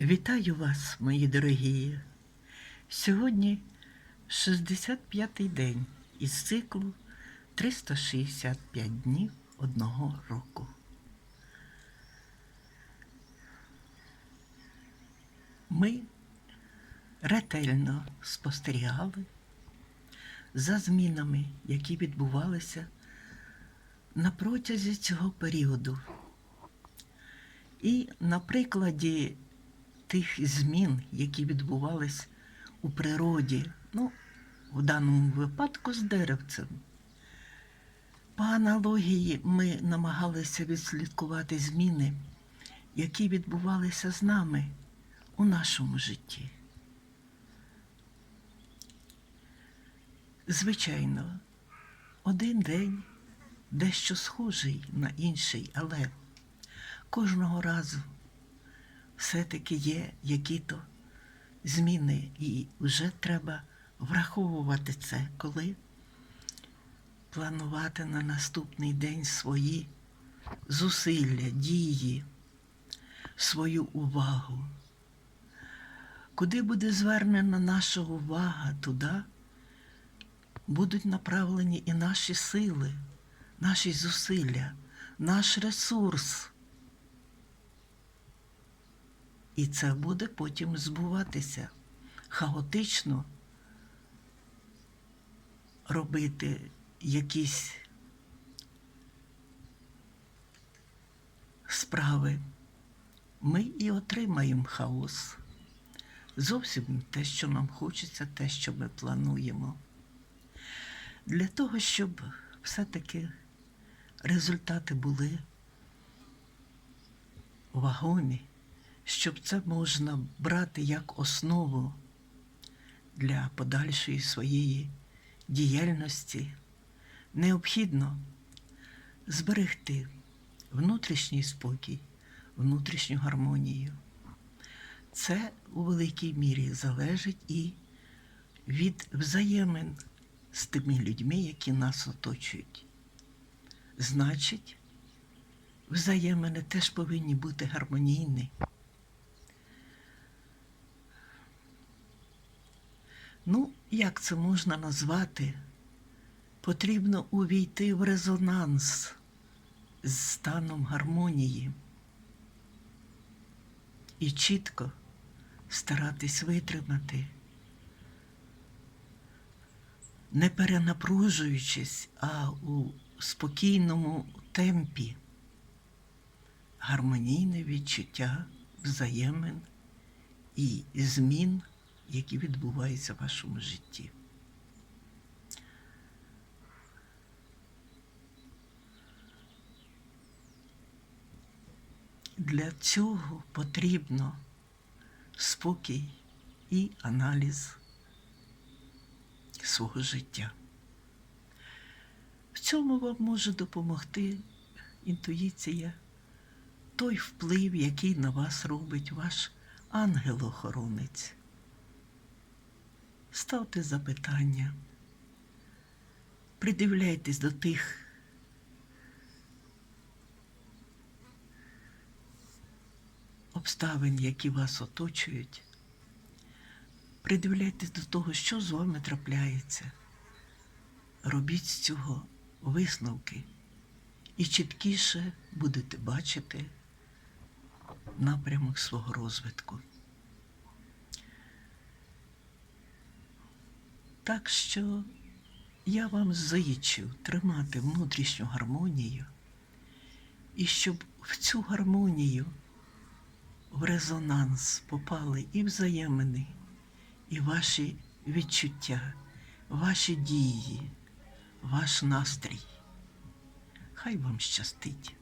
Вітаю вас, мої дорогі. Сьогодні 65-й день із циклу 365 днів одного року. Ми ретельно спостерігали за змінами, які відбувалися на протязі цього періоду. І на прикладі тих змін, які відбувались у природі, ну, в даному випадку з деревцем. По аналогії ми намагалися відслідкувати зміни, які відбувалися з нами у нашому житті. Звичайно, один день дещо схожий на інший, але кожного разу все-таки є які-то зміни, і вже треба враховувати це, коли планувати на наступний день свої зусилля, дії, свою увагу. Куди буде звернена наша увага, туди будуть направлені і наші сили, наші зусилля, наш ресурс. І це буде потім збуватися. Хаотично робити якісь справи. Ми і отримаємо хаос. Зовсім те, що нам хочеться, те, що ми плануємо. Для того, щоб все-таки результати були вагомі щоб це можна брати як основу для подальшої своєї діяльності, необхідно зберегти внутрішній спокій, внутрішню гармонію. Це у великій мірі залежить і від взаємин з тими людьми, які нас оточують. Значить, взаємини теж повинні бути гармонійні. Ну, як це можна назвати? Потрібно увійти в резонанс з станом гармонії. І чітко старатись витримати, не перенапружуючись, а у спокійному темпі, гармонійне відчуття взаємин і змін які відбуваються в вашому житті. Для цього потрібно спокій і аналіз свого життя. В цьому вам може допомогти інтуїція, той вплив, який на вас робить ваш ангел-охоронець ставте запитання, придивляйтесь до тих обставин, які вас оточують. Придивляйтесь до того, що з вами трапляється. Робіть з цього висновки і чіткіше будете бачити напрямок свого розвитку. Так що я вам зичу тримати внутрішню гармонію, і щоб в цю гармонію, в резонанс попали і взаємини, і ваші відчуття, ваші дії, ваш настрій. Хай вам щастить.